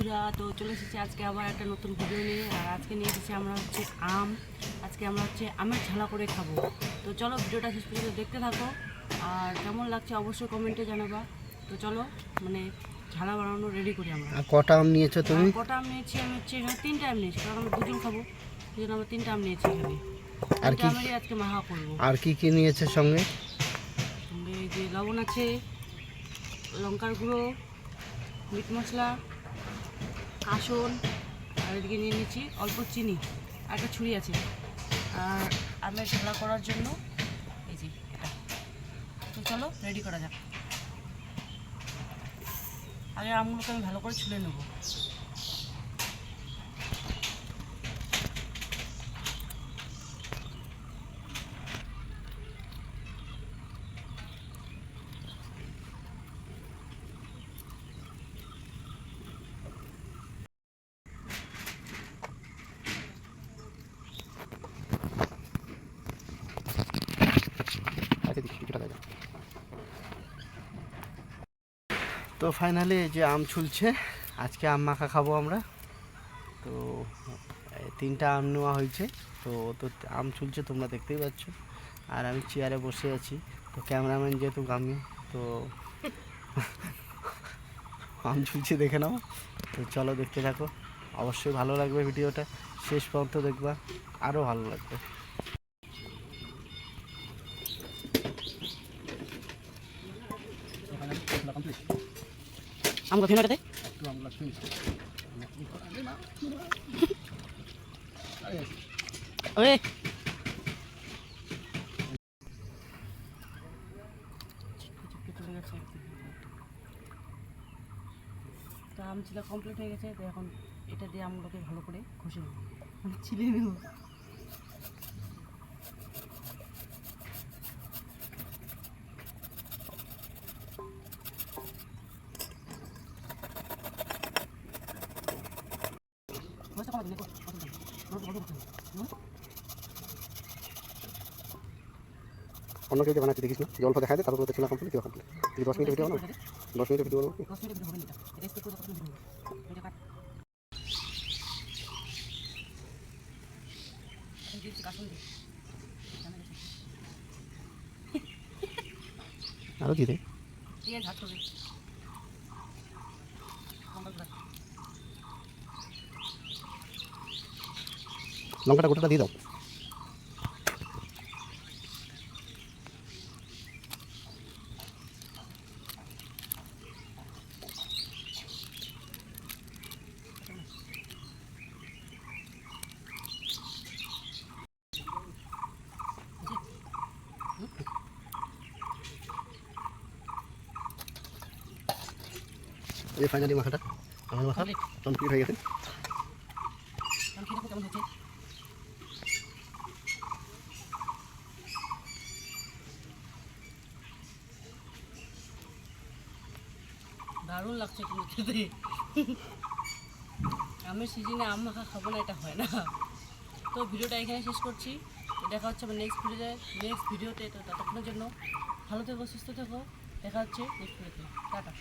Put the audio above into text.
বন্ধুরা তো চলে এসেছি আজকে আবার একটা নতুন ভিডিও নিয়ে। আর আজকে নিয়ে এসেছি আমরা হচ্ছে আম। আজকে আমরা হচ্ছে আমের ঝালা করে খাব। তো চলো ভিডিওটা শেষ পর্যন্ত দেখতে থাকো। আর কেমন লাগছে অবশ্যই কমেন্টে জানাবা। তো চলো মানে ঝালা বানানো রেডি করি আমরা। কটা আম নিয়েছো তুমি? কটা আম নিয়েছি আমি হচ্ছে এখানে তিনটা আম নিয়েছি কারণ আমরা দুজন খাব। সেই জন্য আমরা তিনটা আম নিয়েছি এখানে। আর কি- আমেরই আজকে মাহা করব। আর কি কি নিয়েছে সঙ্গে? সঙ্গে যে লবণ আছে লঙ্কার গুঁড়ো মিট মশলা কাসন আর এদিকে নিয়ে নিচ্ছি অল্প চিনি, আর একটা ছুরি আছে। আর আমের ঝালা করার জন্য এই যে এটা। তো চলো রেডি করা যাক। আগে আমগুলোকে আমি ভালো করে ছুলে নেব। তো ফাইনালি এই যে আম ছুলছে, আজকে আম মাখা খাব আমরা। তো তিনটা আম নেওয়া হয়েছে, তো তো আম ছুলছে তোমরা দেখতেই পাচ্ছ। আর আমি চেয়ারে বসে আছি, তো ক্যামেরাম্যান যেহেতু আমি তো আম ছুলছে দেখে নাও। তো চলো দেখতে থাকো। অবশ্যই ভালো লাগবে ভিডিওটা। শেষ পর্যন্ত দেখবা আরও ভালো লাগবে। আম কফি নটাতে ওয়ে তো আম ছিল কমপ্লিট হয়ে গেছে, তো এখন এটা দিয়ে আমগুলোকে ভালো করে ঘষে নেব। মানে ছিলে নেব। অন্য কেউ বানাচ্ছি, দেখিস না। যে অল্প দেখা যায় তারপর তুই দশ মিনিটের ভিডিও বানাও দশ মিনিট ভিডিও গেছে আরও দিয়ে দে দিয়ে ঝাট করবে লঙ্কা গুঁড়া। লঙ্কাটা গোটাটা দিয়ে দাও এই ফাইনালি মাখাটা আমার মাখা Complete. কমপ্লিট হয়ে গেছে এখন খেয়ে দেখো কেমন হচ্ছে দারুণ লাগছে কিন্তু খেতে। আমের সিজনে আম মাখা খাব না, এটা হয় না। তো ভিডিওটা এখানে শেষ করছি। দেখা হচ্ছে আমার নেক্সট ভিডিওতে নেক্সট ভিডিওতে তো ততক্ষণের জন্য ভালো থেকো, সুস্থ থেকো। দেখা হচ্ছে নেক্সট ভিডিওতে টাটা।